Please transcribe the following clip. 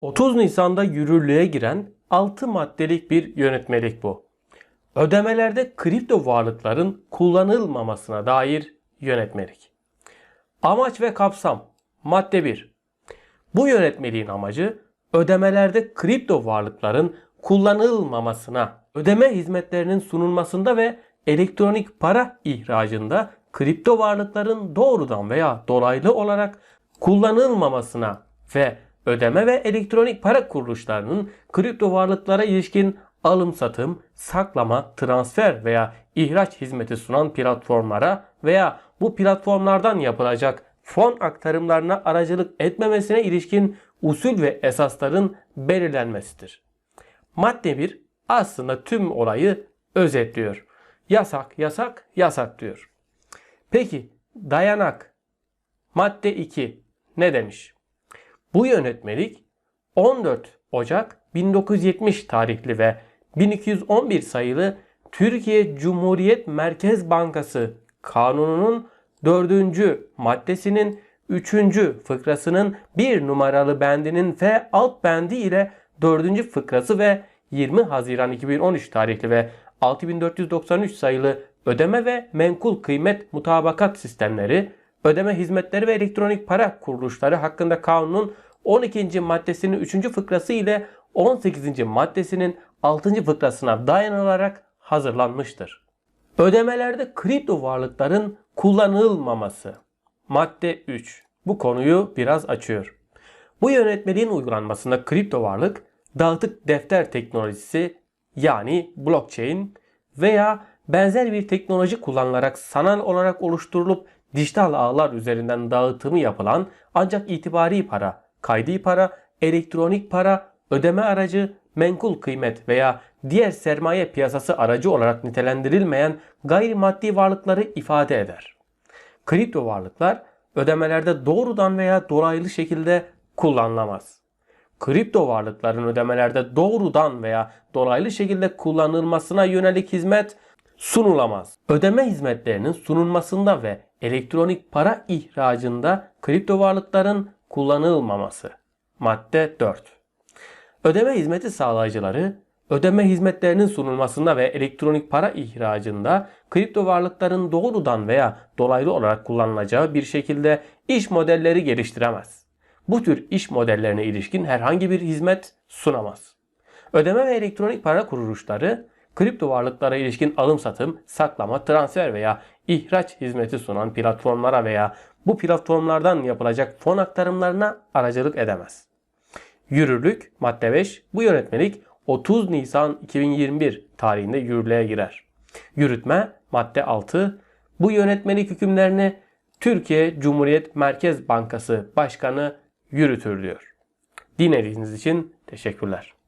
30 Nisan'da yürürlüğe giren 6 maddelik bir yönetmelik bu. Ödemelerde kripto varlıkların kullanılmamasına dair yönetmelik. Amaç ve kapsam Madde 1. Bu yönetmeliğin amacı ödemelerde kripto varlıkların kullanılmamasına, ödeme hizmetlerinin sunulmasında ve elektronik para ihracında kripto varlıkların doğrudan veya dolaylı olarak kullanılmamasına ve ödeme ve elektronik para kuruluşlarının kripto varlıklara ilişkin alım satım, saklama, transfer veya ihraç hizmeti sunan platformlara veya bu platformlardan yapılacak fon aktarımlarına aracılık etmemesine ilişkin usul ve esasların belirlenmesidir. Madde 1 aslında tüm olayı özetliyor. Yasak, yasak, yasak diyor. Peki dayanak madde 2 ne demiş? Bu yönetmelik 14 Ocak 1970 tarihli ve 1211 sayılı Türkiye Cumhuriyet Merkez Bankası Kanunu'nun 4. maddesinin 3. fıkrasının 1 numaralı bendinin F alt bendi ile 4. fıkrası ve 20 Haziran 2013 tarihli ve 6493 sayılı ödeme ve menkul kıymet mutabakat sistemleri, ödeme hizmetleri ve elektronik para kuruluşları hakkında kanunun 12. maddesinin 3. fıkrası ile 18. maddesinin 6. fıkrasına dayanılarak hazırlanmıştır. Ödemelerde kripto varlıkların kullanılmaması. Madde 3. Bu konuyu biraz açıyor. Bu yönetmeliğin uygulanmasında kripto varlık, dağıtık defter teknolojisi yani blockchain veya benzer bir teknoloji kullanılarak sanal olarak oluşturulup dijital ağlar üzerinden dağıtımı yapılan ancak itibari para, kaydi para, elektronik para, ödeme aracı, menkul kıymet veya diğer sermaye piyasası aracı olarak nitelendirilmeyen gayrimaddi varlıkları ifade eder. Kripto varlıklar ödemelerde doğrudan veya dolaylı şekilde kullanılamaz. Kripto varlıkların ödemelerde doğrudan veya dolaylı şekilde kullanılmasına yönelik hizmet sunulamaz. Ödeme hizmetlerinin sunulmasında ve elektronik para ihracında kripto varlıkların kullanılmaması. Madde 4. Ödeme hizmeti sağlayıcıları ödeme hizmetlerinin sunulmasında ve elektronik para ihracında kripto varlıkların doğrudan veya dolaylı olarak kullanılacağı bir şekilde iş modelleri geliştiremez. Bu tür iş modellerine ilişkin herhangi bir hizmet sunamaz. Ödeme ve elektronik para kuruluşları kripto varlıklara ilişkin alım satım, saklama, transfer veya ihraç hizmeti sunan platformlara veya bu platformlardan yapılacak fon aktarımlarına aracılık edemez. Yürürlük madde 5 bu yönetmelik 30 Nisan 2021 tarihinde yürürlüğe girer. Yürütme madde 6 bu yönetmelik hükümlerini Türkiye Cumhuriyet Merkez Bankası Başkanı yürütür diyor. Dinlediğiniz için teşekkürler.